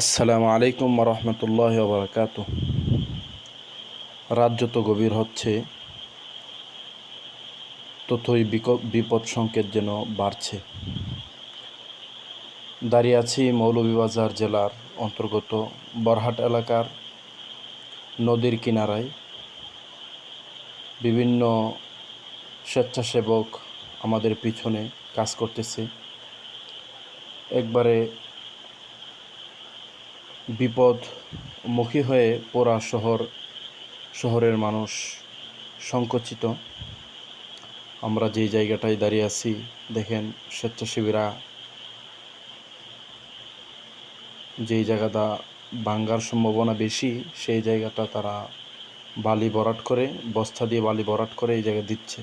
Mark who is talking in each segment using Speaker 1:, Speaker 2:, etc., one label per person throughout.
Speaker 1: আসসালামু আলাইকুম রহমতুল্লাহ বারকাত রাত যত গভীর হচ্ছে, ততই বিপদ সংকেত যেন বাড়ছে। দাঁড়িয়ে আছি মৌলভীবাজার জেলার অন্তর্গত বরহাট এলাকার নদীর কিনারায়। বিভিন্ন স্বেচ্ছাসেবক আমাদের পিছনে কাজ করতেছে। একবারে বিপদমুখী হয়ে পোড়া শহর, শহরের মানুষ সংকুচিত। আমরা যেই জায়গাটায় দাঁড়িয়ে আছি, দেখেন স্বেচ্ছাসেবীরা। যেই জায়গাটা ভাঙ্গার সম্ভাবনা বেশি, সেই জায়গাটা তারা বালি ভরাট করে, বস্তা দিয়ে বালি ভরাট করে এই জায়গায় দিচ্ছে।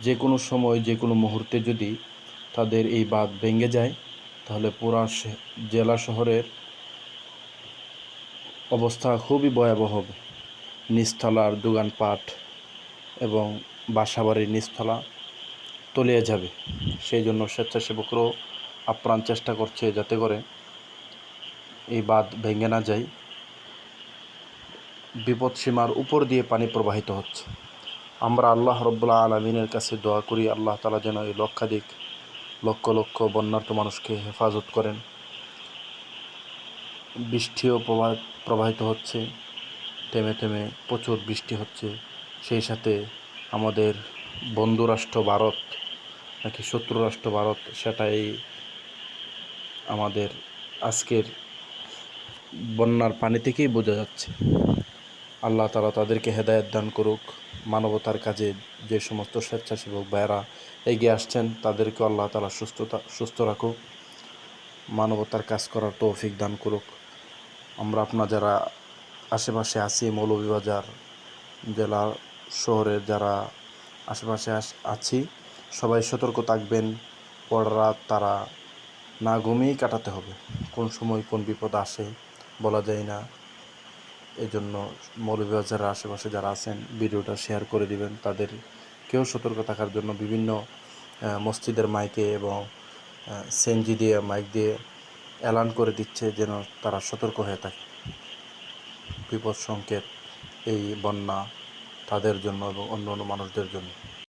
Speaker 1: যে কোনো সময়, যে কোনো মুহূর্তে যদি তাদের এই বাঁধ ভেঙে যায়, তাহলে পুরা জেলা শহরের অবস্থা খুবই ভয়াবহ নিচতলার দোকানপাট এবং বাসাবাড়ির নিচতলা তলিয়ে যাবে। সেই জন্য স্বেচ্ছাসেবকরাও আপ্রাণ চেষ্টা করছে যাতে করে এই বাঁধ ভেঙে না যায়। বিপদ সীমার উপর দিয়ে পানি প্রবাহিত হচ্ছে। আমরা আল্লাহ রব্বুল্লাহ আলমিনের কাছে দোয়া করি, আল্লাহ তালা যেন এই লক্ষাধিক লক্ষ লক্ষ বন্যার্ত মানুষকে হেফাজত করেন। বৃষ্টিও প্রবাহ, প্রবাহিত হচ্ছে। থেমে থেমে প্রচুর বৃষ্টি হচ্ছে। সেই সাথে আমাদের বন্ধু রাষ্ট্র ভারত, নাকি শত্রু রাষ্ট্র ভারত, সেটাই আমাদের আজকের বন্যার পানি থেকেই বোঝা যাচ্ছে। আল্লাহ তালা তাদেরকে হেদায়ত দান করুক, মানবতার কাজে যে সমস্ত স্বেচ্ছাসেবক ভাইয়েরা এগিয়ে আসছেন তাদেরকে আল্লাহ তালা সুস্থতা, সুস্থ রাখুক। মানবতার কাজ করার তৌফিক দান করুক। আমরা আপনার যারা আশেপাশে আছি, মৌলভীবাজার জেলা শহরের যারা আশেপাশে আছি, সবাই সতর্ক থাকবেন। পর রাত তারা না ঘুমিয়েই কাটাতে হবে। কোন সময় কোন বিপদ আসে বলা যায় না। এই জন্য মৌলভীবাজারের আশেপাশে যারা আছেন, ভিডিওটা শেয়ার করে দিবেন। তাদের কেউ সতর্ক থাকার জন্য বিভিন্ন মসজিদের মাইকে এবং সেনজি দিয়ে, মাইক দিয়ে অ্যালার্ন করে দিচ্ছে যেন তারা সতর্ক হয়ে থাকে। বিপদ সংকেত এই বন্যা তাদের জন্য এবং অন্য অন্য মানুষদের জন্য।